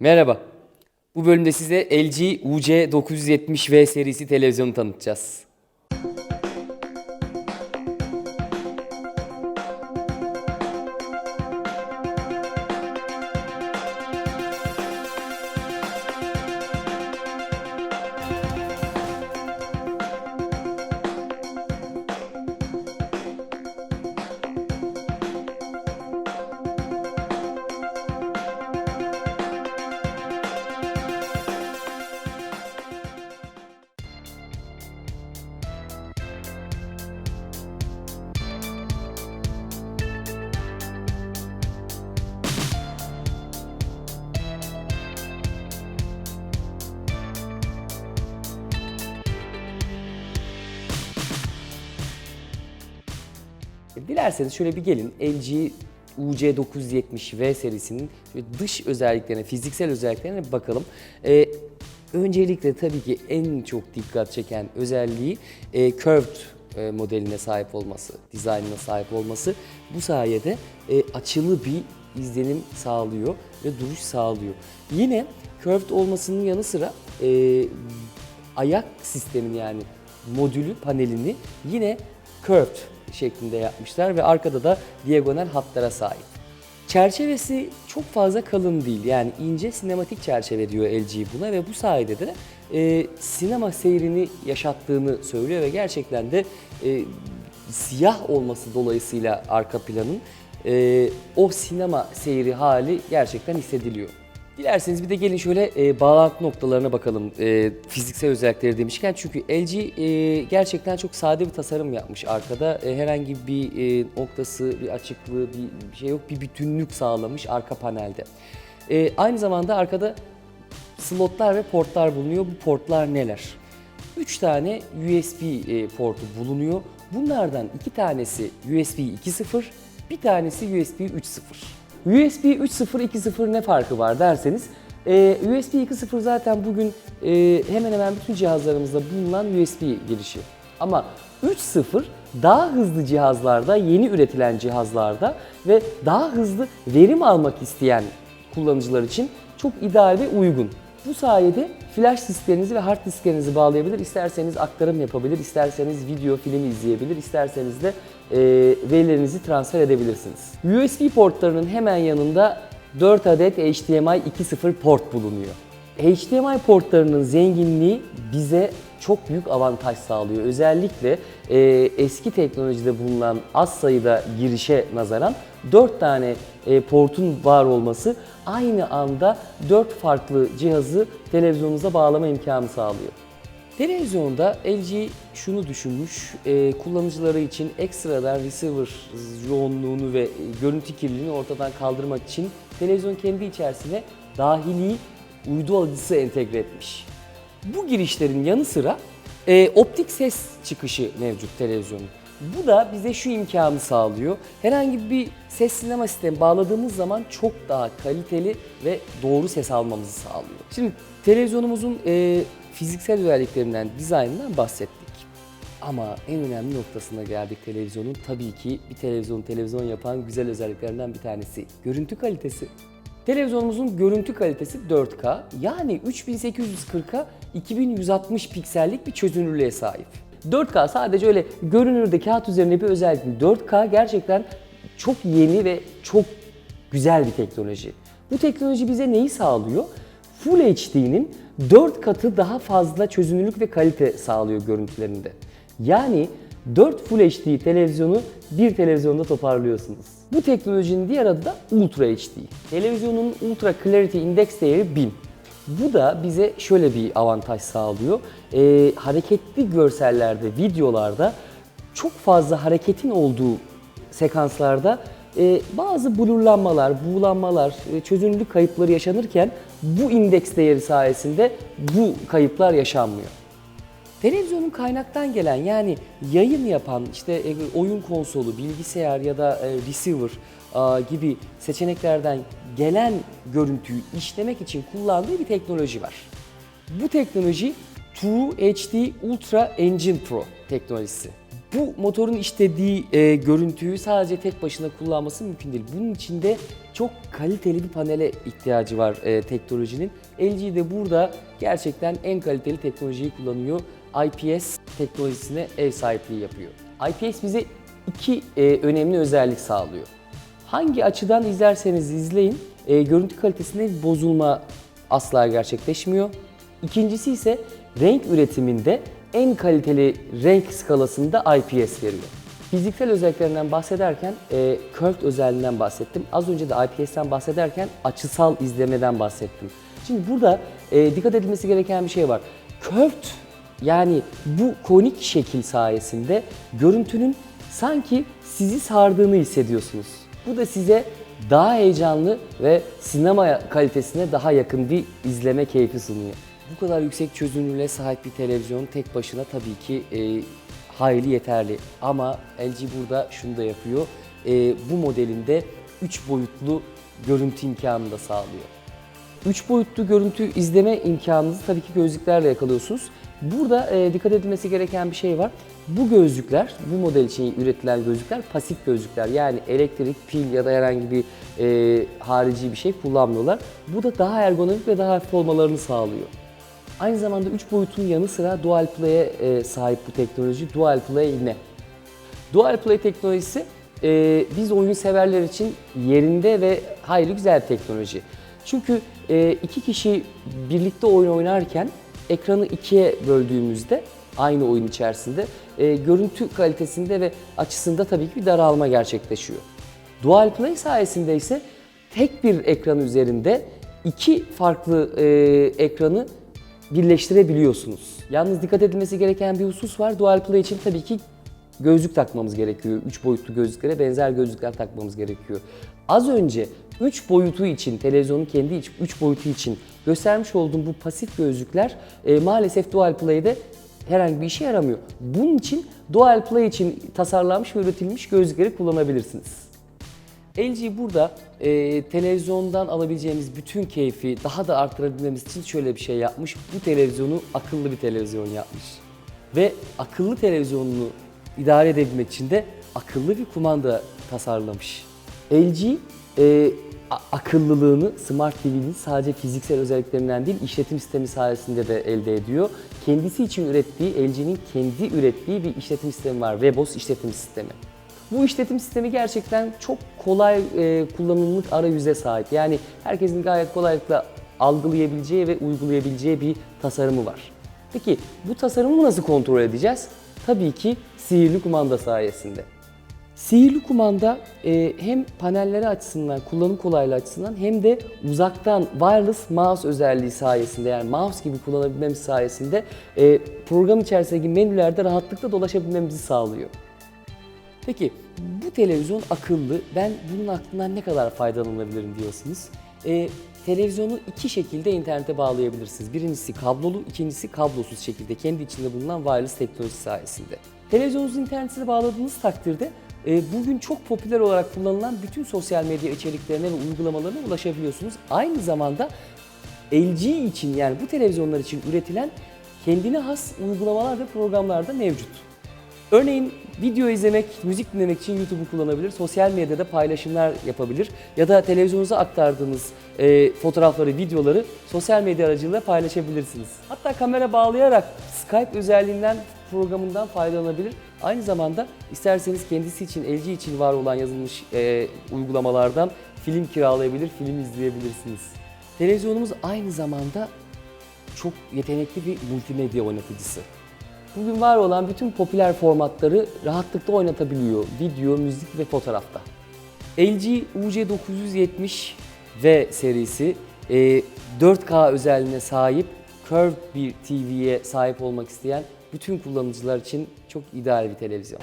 Merhaba. Bu bölümde size LG UC970V serisi televizyonu tanıtacağız. Dilerseniz şöyle bir gelin LG UC970V serisinin dış özelliklerine, fiziksel özelliklerine bakalım. Ee, öncelikle tabii ki en çok dikkat çeken özelliği e, curved e, modeline sahip olması, dizaynına sahip olması. Bu sayede e, açılı bir izlenim sağlıyor ve duruş sağlıyor. Yine curved olmasının yanı sıra e, ayak sistemini yani modülü, panelini yine curved şeklinde yapmışlar ve arkada da diagonal hatlara sahip. Çerçevesi çok fazla kalın değil yani ince sinematik çerçeve diyor LG buna ve bu sayede de e, sinema seyrini yaşattığını söylüyor ve gerçekten de e, siyah olması dolayısıyla arka planın e, o sinema seyri hali gerçekten hissediliyor. Dilerseniz bir de gelin şöyle e, bağlantı noktalarına bakalım e, fiziksel özellikleri demişken. Çünkü LG e, gerçekten çok sade bir tasarım yapmış arkada. E, herhangi bir e, noktası, bir açıklığı, bir, bir şey yok. Bir bütünlük sağlamış arka panelde. E, aynı zamanda arkada slotlar ve portlar bulunuyor. Bu portlar neler? 3 tane USB e, portu bulunuyor. Bunlardan iki tanesi USB 2.0, bir tanesi USB 3.0. USB 3.0 2.0 ne farkı var derseniz e, USB 2.0 zaten bugün e, hemen hemen bütün cihazlarımızda bulunan USB girişi. Ama 3.0 daha hızlı cihazlarda, yeni üretilen cihazlarda ve daha hızlı verim almak isteyen kullanıcılar için çok ideal ve uygun. Bu sayede flash disklerinizi ve hard disklerinizi bağlayabilir. İsterseniz aktarım yapabilir, isterseniz video, film izleyebilir, isterseniz de e, verilerinizi transfer edebilirsiniz. USB portlarının hemen yanında 4 adet HDMI 2.0 port bulunuyor. HDMI portlarının zenginliği bize çok büyük avantaj sağlıyor. Özellikle e, eski teknolojide bulunan az sayıda girişe nazaran 4 tane e, portun var olması aynı anda 4 farklı cihazı televizyonunuza bağlama imkanı sağlıyor. Televizyonda LG şunu düşünmüş, e, kullanıcıları için ekstradan receiver yoğunluğunu ve e, görüntü kirliliğini ortadan kaldırmak için televizyon kendi içerisine dahili uydu alıcısı entegre etmiş. Bu girişlerin yanı sıra e, optik ses çıkışı mevcut televizyonun. Bu da bize şu imkanı sağlıyor. Herhangi bir ses sinema sistemi bağladığımız zaman çok daha kaliteli ve doğru ses almamızı sağlıyor. Şimdi televizyonumuzun e, fiziksel özelliklerinden, dizaynından bahsettik. Ama en önemli noktasına geldik televizyonun. Tabii ki bir televizyonu televizyon yapan güzel özelliklerinden bir tanesi. Görüntü kalitesi. Televizyonumuzun görüntü kalitesi 4K yani 3840'a 2160 piksellik bir çözünürlüğe sahip. 4K sadece öyle görünürde kağıt üzerinde bir özellik değil. 4K gerçekten çok yeni ve çok güzel bir teknoloji. Bu teknoloji bize neyi sağlıyor? Full HD'nin 4 katı daha fazla çözünürlük ve kalite sağlıyor görüntülerinde. Yani 4 Full HD televizyonu bir televizyonda toparlıyorsunuz. Bu teknolojinin diğer adı da Ultra HD. Televizyonun Ultra Clarity Index değeri 1000. Bu da bize şöyle bir avantaj sağlıyor. Ee, hareketli görsellerde, videolarda çok fazla hareketin olduğu sekanslarda e, bazı blurlanmalar, buğulanmalar, e, çözünürlük kayıpları yaşanırken bu indeks değeri sayesinde bu kayıplar yaşanmıyor. Televizyonun kaynaktan gelen yani yayın yapan işte e, oyun konsolu, bilgisayar ya da e, receiver gibi seçeneklerden gelen görüntüyü işlemek için kullandığı bir teknoloji var. Bu teknoloji True HD Ultra Engine Pro teknolojisi. Bu motorun istediği e, görüntüyü sadece tek başına kullanması mümkün değil. Bunun için de çok kaliteli bir panele ihtiyacı var e, teknolojinin. LG de burada gerçekten en kaliteli teknolojiyi kullanıyor. IPS teknolojisine ev sahipliği yapıyor. IPS bize iki e, önemli özellik sağlıyor. Hangi açıdan izlerseniz izleyin, e, görüntü kalitesinde bozulma asla gerçekleşmiyor. İkincisi ise renk üretiminde en kaliteli renk skalasında IPS veriyor. Fiziksel özelliklerinden bahsederken e, curved özelliğinden bahsettim. Az önce de IPS'ten bahsederken açısal izlemeden bahsettim. Şimdi burada e, dikkat edilmesi gereken bir şey var. Curved yani bu konik şekil sayesinde görüntünün sanki sizi sardığını hissediyorsunuz. Bu da size daha heyecanlı ve sinema kalitesine daha yakın bir izleme keyfi sunuyor. Bu kadar yüksek çözünürlüğe sahip bir televizyon tek başına tabii ki e, hayli yeterli. Ama LG burada şunu da yapıyor. E, bu modelinde 3 boyutlu görüntü imkanını da sağlıyor. 3 boyutlu görüntü izleme imkanınızı tabii ki gözlüklerle yakalıyorsunuz. Burada e, dikkat edilmesi gereken bir şey var. Bu gözlükler, bu model için üretilen gözlükler pasif gözlükler. Yani elektrik, pil ya da herhangi bir e, harici bir şey kullanmıyorlar. Bu da daha ergonomik ve daha hafif olmalarını sağlıyor. Aynı zamanda 3 boyutun yanı sıra Dual Play'e e, sahip bu teknoloji. Dual Play ne? Dual Play teknolojisi e, biz oyun severler için yerinde ve hayli güzel bir teknoloji. Çünkü e, iki kişi birlikte oyun oynarken ekranı ikiye böldüğümüzde aynı oyun içerisinde e, görüntü kalitesinde ve açısında tabii ki bir daralma gerçekleşiyor. Dual Play sayesinde ise tek bir ekran üzerinde iki farklı e, ekranı birleştirebiliyorsunuz. Yalnız dikkat edilmesi gereken bir husus var. Dual Play için tabii ki gözlük takmamız gerekiyor. 3 boyutlu gözlüklere benzer gözlükler takmamız gerekiyor. Az önce 3 boyutu için, televizyonun kendi 3 boyutu için göstermiş olduğum bu pasif gözlükler e, maalesef Dual Play'de herhangi bir işe yaramıyor. Bunun için Dual Play için tasarlanmış ve üretilmiş gözlükleri kullanabilirsiniz. LG burada e, televizyondan alabileceğimiz bütün keyfi daha da arttırabilmemiz için şöyle bir şey yapmış. Bu televizyonu akıllı bir televizyon yapmış. Ve akıllı televizyonunu idare edebilmek için de akıllı bir kumanda tasarlamış. LG e, akıllılığını Smart TV'nin sadece fiziksel özelliklerinden değil işletim sistemi sayesinde de elde ediyor. Kendisi için ürettiği, LG'nin kendi ürettiği bir işletim sistemi var. Webos işletim sistemi. Bu işletim sistemi gerçekten çok kolay e, kullanımlık arayüze sahip. Yani herkesin gayet kolaylıkla algılayabileceği ve uygulayabileceği bir tasarımı var. Peki bu tasarımı nasıl kontrol edeceğiz? Tabii ki sihirli kumanda sayesinde. Sihirli kumanda e, hem panelleri açısından, kullanım kolaylığı açısından hem de uzaktan wireless mouse özelliği sayesinde yani mouse gibi kullanabilmemiz sayesinde e, program içerisindeki menülerde rahatlıkla dolaşabilmemizi sağlıyor. Peki bu televizyon akıllı. Ben bunun aklından ne kadar faydalanabilirim diyorsunuz. Ee, televizyonu iki şekilde internete bağlayabilirsiniz. Birincisi kablolu, ikincisi kablosuz şekilde kendi içinde bulunan wireless teknolojisi sayesinde. Televizyonunuzu internete bağladığınız takdirde e, bugün çok popüler olarak kullanılan bütün sosyal medya içeriklerine ve uygulamalarına ulaşabiliyorsunuz. Aynı zamanda LG için yani bu televizyonlar için üretilen kendine has uygulamalar ve programlar da mevcut. Örneğin video izlemek, müzik dinlemek için YouTube'u kullanabilir, sosyal medyada paylaşımlar yapabilir ya da televizyonunuza aktardığınız e, fotoğrafları, videoları sosyal medya aracılığıyla paylaşabilirsiniz. Hatta kamera bağlayarak Skype özelliğinden programından faydalanabilir. Aynı zamanda isterseniz kendisi için, LG için var olan yazılmış e, uygulamalardan film kiralayabilir, film izleyebilirsiniz. Televizyonumuz aynı zamanda çok yetenekli bir multimedya oynatıcısı. Bugün var olan bütün popüler formatları rahatlıkla oynatabiliyor. Video, müzik ve fotoğrafta. LG UC970 V serisi e, 4K özelliğine sahip curved bir TV'ye sahip olmak isteyen bütün kullanıcılar için çok ideal bir televizyon.